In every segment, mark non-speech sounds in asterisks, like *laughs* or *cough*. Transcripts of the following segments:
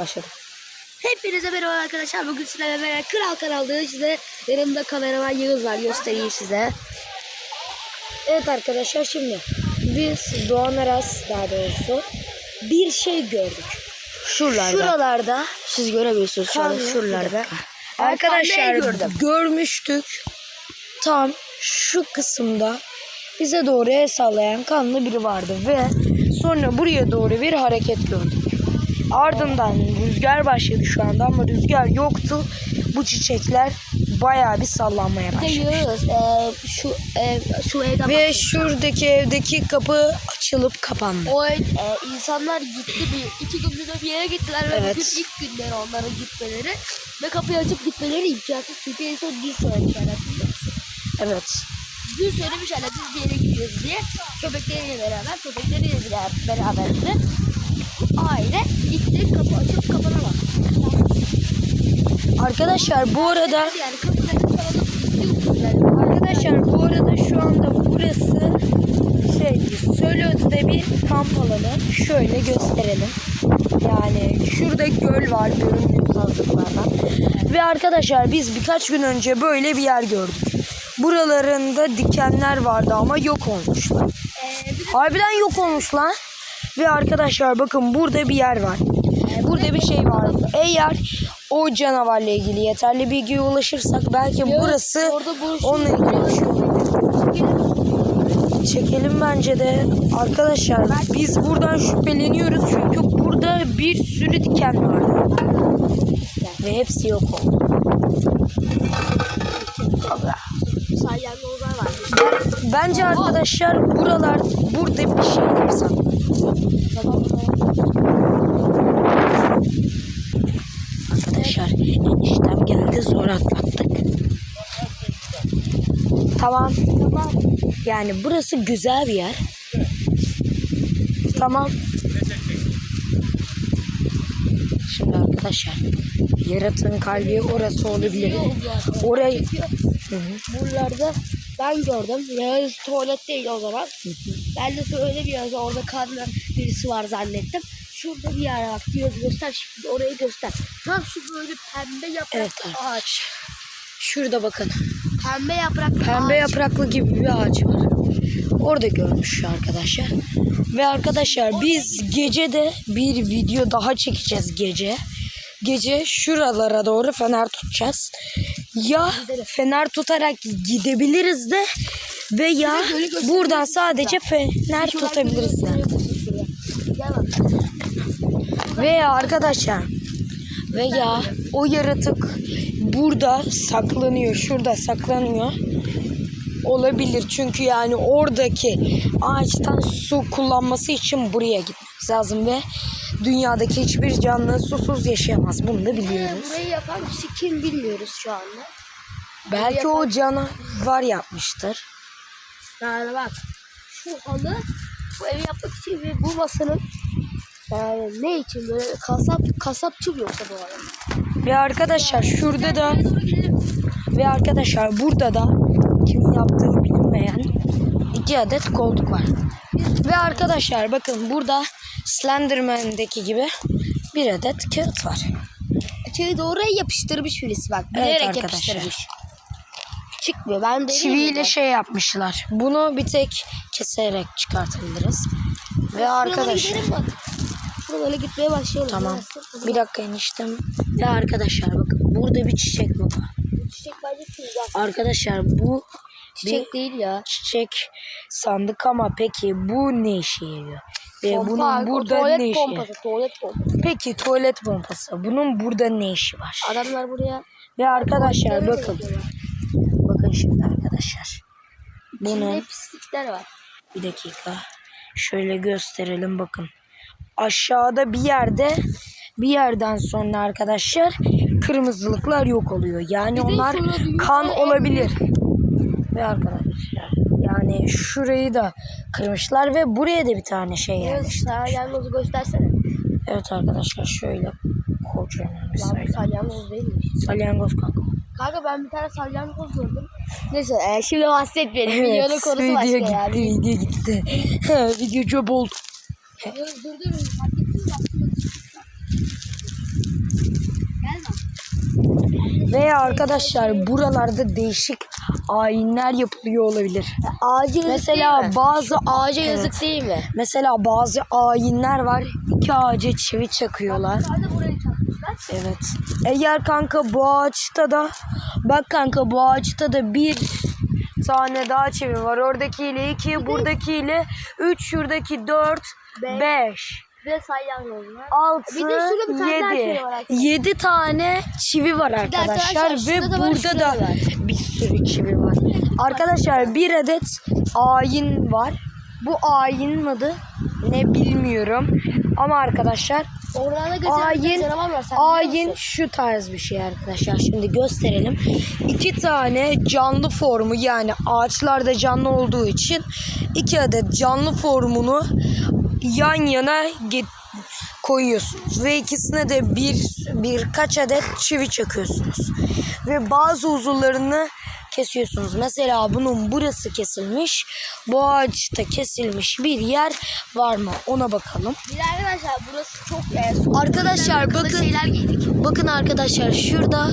Başladı. Hepinize merhaba arkadaşlar. Bugün sizlerle beraber Kral kanalda size yanımda kameraman Yağız var. Göstereyim size. Evet arkadaşlar şimdi biz Doğan Aras daha doğrusu bir şey gördük. Şuralarda. Şuralarda Siz göremiyorsunuz şu anda şuralarda. arkadaşlar gördüm. görmüştük. Tam şu kısımda bize doğru el sallayan kanlı biri vardı ve sonra buraya doğru bir hareket gördük. Ardından rüzgar başladı şu anda ama rüzgar yoktu. Bu çiçekler bayağı bir sallanmaya başladı. Yağız e, şu e, şu evden Ve şuradaki evdeki kapı açılıp kapandı. o ev, e, insanlar gitti bir iki günde bir yere gittiler ve Evet. bugün ilk günleri onların gitmeleri ve kapıyı açıp gitmeleri imkansız çünkü en son dün söylemişler? Evet. Dün söylemişler biz bir yere gidiyoruz diye köpekleriyle beraber köpekleriyle beraber beraber de aile gitti kapı açıp kapana bak. Arkadaşlar bu arada yani. Arkadaşlar bu arada şu anda burası şey Sölöz'de bir kamp alanı. Şöyle gösterelim. Yani şurada göl var görünüyor sazlıklardan. Ve arkadaşlar biz birkaç gün önce böyle bir yer gördük. Buralarında dikenler vardı ama yok olmuşlar. Ee, Harbiden yok olmuş lan. Ve arkadaşlar bakın burada bir yer var. Burada bir şey var. Eğer o canavarla ilgili yeterli bilgiye ulaşırsak belki burası orada bu onunla ilgili bir şey. Çekelim bence de. Arkadaşlar biz buradan şüpheleniyoruz çünkü burada bir sürü diken vardı. Ve hepsi yok oldu. var. Bence arkadaşlar buralar burada bir şeyler saklı. Arkadaşlar eniştem geldi zor atlattık. Tamam. Tamam. Yani burası güzel bir yer. Tamam. Şimdi arkadaşlar yaratığın kalbi orası olabilir. Orayı Hı hı. Buralarda ben gördüm. Yağız tuvalet değil o zaman. Ben de öyle bir Yağız orada kadın birisi var zannettim. Şurada bir yer bak. Yağız göster şimdi orayı göster. Tam şu böyle pembe yapraklı Evet, ağaç. şurada bakın. Pembe yapraklı Pembe ağaç. yapraklı gibi bir ağaç var. Orada görmüş şu arkadaşlar. Ve arkadaşlar biz gece de bir video daha çekeceğiz gece. Gece şuralara doğru fener tutacağız. Ya fener tutarak gidebiliriz de ve ya Bir de gölü gösterebiliriz buradan sadece fener tutabiliriz. Veya arkadaşlar veya o yaratık burada saklanıyor. Şurada saklanıyor. Olabilir. Çünkü yani oradaki ağaçtan su kullanması için buraya gitmemiz lazım ve dünyadaki hiçbir canlı susuz yaşayamaz. Bunu da biliyoruz. Burayı yapan kişi kim bilmiyoruz şu anda. Belki o canavar yapmıştır. Yani bak şu halı bu evi yapmak için ve bu masanın yani ne için böyle kasap kasapçı mı yoksa bu arada? Ve arkadaşlar şurada da. Ve arkadaşlar burada da kimin yaptığı bilinmeyen iki adet koltuk var. Ve arkadaşlar bakın burada Slenderman'deki gibi bir adet kağıt var. Şeyi de oraya yapıştırmış birisi bak. Evet Bilerek arkadaşlar. yapıştırmış. Çıkmıyor. Ben de Çiviyle şey yapmışlar. Bunu bir tek keserek çıkartabiliriz. Ve arkadaşlar Şuralara gitmeye başlayalım. tamam. Bir dakika eniştem. Ve arkadaşlar bakın burada bir çiçek baba. Çiçek bence. Arkadaşlar bu Çiçek bir değil ya. çiçek sandık ama peki bu ne işe yarıyor? Ve Pompa, bunun burada tuvalet ne işi pompası, tuvalet pompası. Peki tuvalet pompası. Bunun burada ne işi var? Adamlar buraya Ve arkadaşlar bakın. yapıyorlar. Bakın şimdi arkadaşlar. İçinde Bunun pislikler var. bir dakika. Şöyle gösterelim bakın. Aşağıda bir yerde bir yerden sonra arkadaşlar kırmızılıklar yok oluyor. Yani Bir onlar kan olabilir. Ve arkadaşlar yani şurayı da kırmışlar ve buraya da bir tane şey Evet, gelmiş. salyangozu göstersene. Evet arkadaşlar şöyle kocaman bir sayı. salyangoz değilmiş. Salyangoz kanka. Kanka ben bir tane salyangoz gördüm. Neyse e, şimdi bahsetmeyelim. Evet, Videonun konusu video başka gitti, yani. Video gitti. video çöp oldu. Dur dur Ve arkadaşlar buralarda değişik ayinler yapılıyor olabilir. Ağaca Mesela değil mi? bazı ağaca evet. yazık değil mi? Mesela bazı ayinler var. İki ağaca çivi çakıyorlar. Evet. Eğer kanka bu ağaçta da bak kanka bu ağaçta da bir tane daha çivi var. Oradakiyle iki, buradakiyle üç, şuradaki dört, Beş. beş, Ve salyangoz var. Bir de şurada bir tane daha çivi var arkadaşlar. Yedi tane çivi var de arkadaşlar, arkadaşlar ve şurada da var, burada şurada da da var. bir sürü çivi var. Arkadaşlar bir adet ayin var. Bu ayin adı ne bilmiyorum. Ama arkadaşlar Oralarda geçen Ayin, ayin şu tarz bir şey arkadaşlar. Şimdi gösterelim. İki tane canlı formu yani ağaçlarda canlı olduğu için iki adet canlı formunu yan yana get- koyuyorsunuz ve ikisine de bir birkaç adet çivi çakıyorsunuz ve bazı uzuvlarını kesiyorsunuz. Mesela bunun burası kesilmiş. Bu ağaçta kesilmiş bir yer var mı? Ona bakalım. Bir arkadaşlar burası çok e, soğuk. Arkadaşlar bakın şeyler giydik. bakın arkadaşlar şurada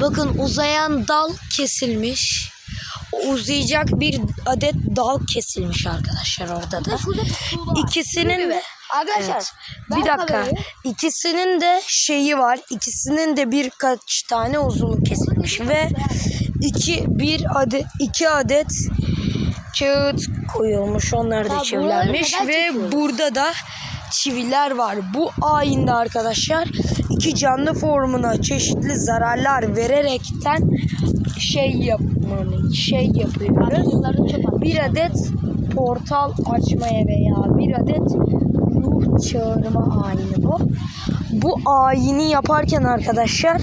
bakın uzayan dal kesilmiş. Uzayacak bir adet dal kesilmiş arkadaşlar orada da. İkisinin de Arkadaşlar Evet. bir dakika. İkisinin de şeyi var. İkisinin de birkaç tane uzunluk kesilmiş ve iki bir adet iki adet kağıt koyulmuş. Onlar da çivilenmiş ve çekiyoruz? burada da çiviler var. Bu ayinde arkadaşlar iki canlı formuna çeşitli zararlar vererekten şey yapmamı şey yapıyoruz bir adet portal açmaya veya bir adet ruh çağırma ayini bu. Bu ayini yaparken arkadaşlar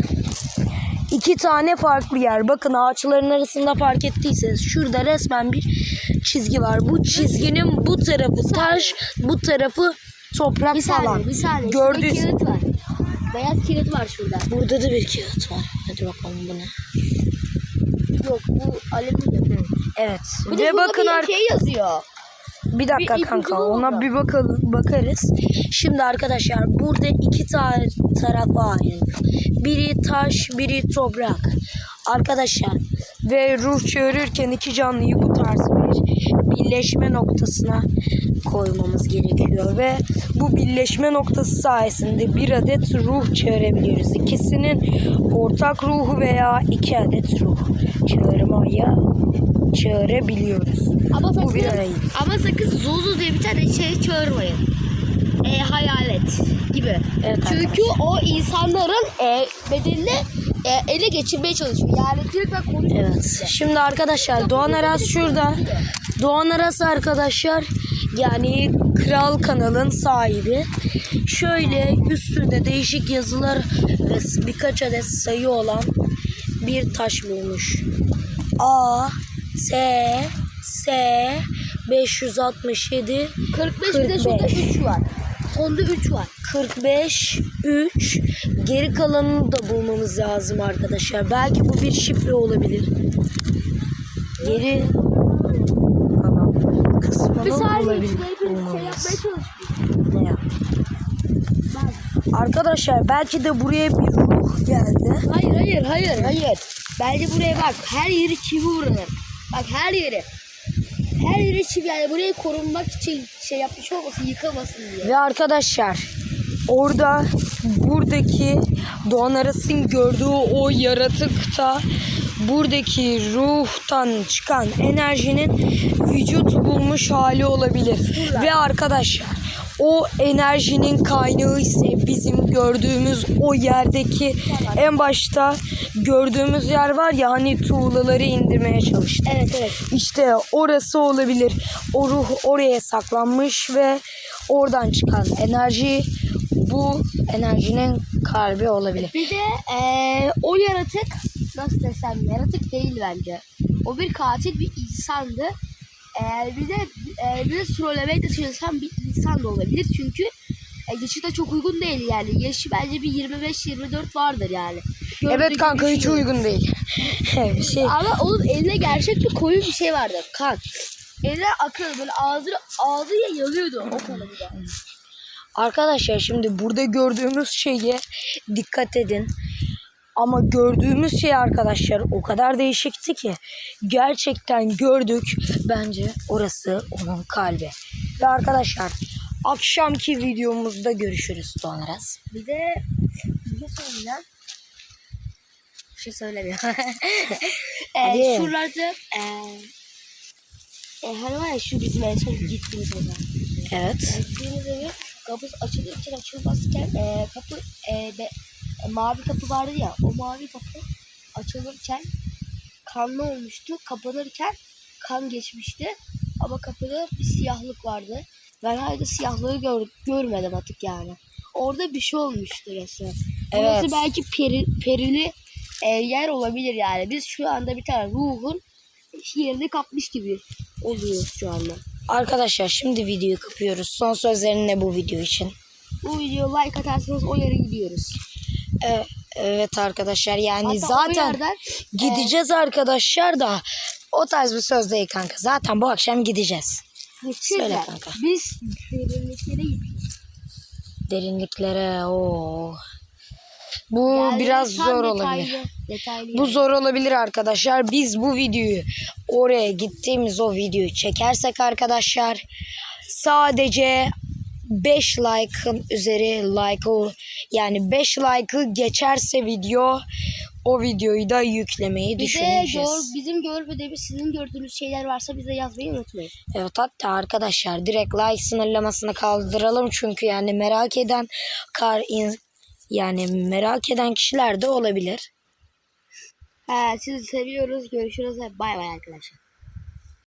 iki tane farklı yer. Bakın ağaçların arasında fark ettiyseniz şurada resmen bir çizgi var. Bu çizginin bu tarafı taş, bu tarafı toprak Bir falan. saniye, bir saniye. Gördünüz. Şurada kilit var. Beyaz kilit var şurada. Burada da bir kağıt var. Hadi bakalım bu ne? Yok bu alüminyum. Evet. Bir Ve bakın bir ar- şey yazıyor. Bir dakika Bir kanka ona bir bakalım bakarız. Şimdi arkadaşlar burada iki tane tarafa ayrılıyor. Biri taş, biri toprak. Arkadaşlar ve ruh çağırırken iki canlıyı bu tarz bir birleşme noktasına koymamız gerekiyor ve bu birleşme noktası sayesinde bir adet ruh çağırabiliyoruz. İkisinin ortak ruhu veya iki adet ruh çağırmaya çağırabiliyoruz. Ama Bu bir sakın, ayın. ama sakın Zuzu diye bir tane şey çağırmayın. E, hayalet gibi. Evet Çünkü o insanların e, bedenini e, ele geçirmeye çalışıyor. Yani direkt ben konuşuyorum Evet. size. Şimdi arkadaşlar Doğan Aras şurada. Doğan Aras arkadaşlar yani Kral kanalın sahibi. Şöyle üstünde değişik yazılar ve birkaç adet sayı olan bir taş bulmuş. A S S 567 45 bir de şurada 45. 3 var. Sonda 3 var. 45 3 geri kalanını da bulmamız lazım arkadaşlar. Belki bu bir şifre olabilir. Geri kalan kısmını bulabilir. şey bulmamız. Ne yap? Arkadaşlar belki de buraya bir ruh geldi. Hayır hayır hayır hayır. Bence buraya bak her yeri çivi vurulur. Bak her yeri. Her yeri çivi yani burayı korunmak için şey yapmış olmasın yıkamasın diye. Ve arkadaşlar orada buradaki Doğan Aras'ın gördüğü o yaratıkta buradaki ruhtan çıkan enerjinin vücut bulmuş hali olabilir. Ve arkadaşlar o enerjinin kaynağı ise bizim gördüğümüz o yerdeki en başta gördüğümüz yer var ya hani tuğlaları indirmeye çalıştık. Evet evet. İşte orası olabilir. O ruh oraya saklanmış ve oradan çıkan enerji bu enerjinin kalbi olabilir. Bir de eee, o yaratık nasıl desem yaratık değil bence. O bir katil bir insandı. Eee, bir de eee, bir de trollemeye de çalışan bir insan da olabilir. Çünkü e, yaşı da çok uygun değil yani. Yaşı bence bir 25-24 vardır yani. Gördüğü evet kanka hiç uygun değil. *laughs* bir şey. Ama onun elinde gerçek bir koyu bir şey vardı. Kan. Eline akıl böyle ağzı ağzıyla yanıyordu o kanı bir de. Arkadaşlar şimdi burada gördüğümüz şeye dikkat edin. Ama gördüğümüz şey arkadaşlar o kadar değişikti ki gerçekten gördük. Bence orası onun kalbi. Ve arkadaşlar akşamki videomuzda görüşürüz Doğanaras. Bir de bir şey söyleyeceğim. Bir şey söylemiyor. *laughs* Hadi. ee, şuralarda e, e, hani var ya şu bizim en son gittiğimiz eve. Evet. Gittiğimiz eve kapısı açılırken açılmazken e, kapı e, be, e, mavi kapı vardı ya o mavi kapı açılırken kanlı olmuştu. Kapanırken kan geçmişti. Ama kapıda bir siyahlık vardı. Ben hala siyahlığı gör, görmedim artık yani. Orada bir şey olmuştu resmen. Burası Evet. belki peri, perili e, yer olabilir yani. Biz şu anda bir tane ruhun yerini kapmış gibi oluyoruz şu anda. Arkadaşlar şimdi videoyu kapıyoruz. Son sözlerin ne bu video için? Bu videoya like atarsanız o yere gidiyoruz. E, evet arkadaşlar yani Hatta zaten yerden gideceğiz arkadaşlar da o tarz bir söz değil kanka. Zaten bu akşam gideceğiz. Söyle Söyle kanka. Biz derinliklere gidiyoruz. Derinliklere o. Bu Yani biraz zor detaylı, olabilir. Detaylı Bu zor olabilir arkadaşlar. Biz bu videoyu oraya gittiğimiz o videoyu çekersek arkadaşlar sadece 5 like'ın üzeri like o yani 5 like'ı geçerse video o videoyu da yüklemeyi Bir de düşüneceğiz. gör, bizim görmediğimiz sizin gördüğünüz şeyler varsa bize yazmayı unutmayın. Evet hatta arkadaşlar direkt like sınırlamasını kaldıralım çünkü yani merak eden kar in- yani merak eden kişiler de olabilir. Ha, sizi seviyoruz. Görüşürüz. Bay bay arkadaşlar.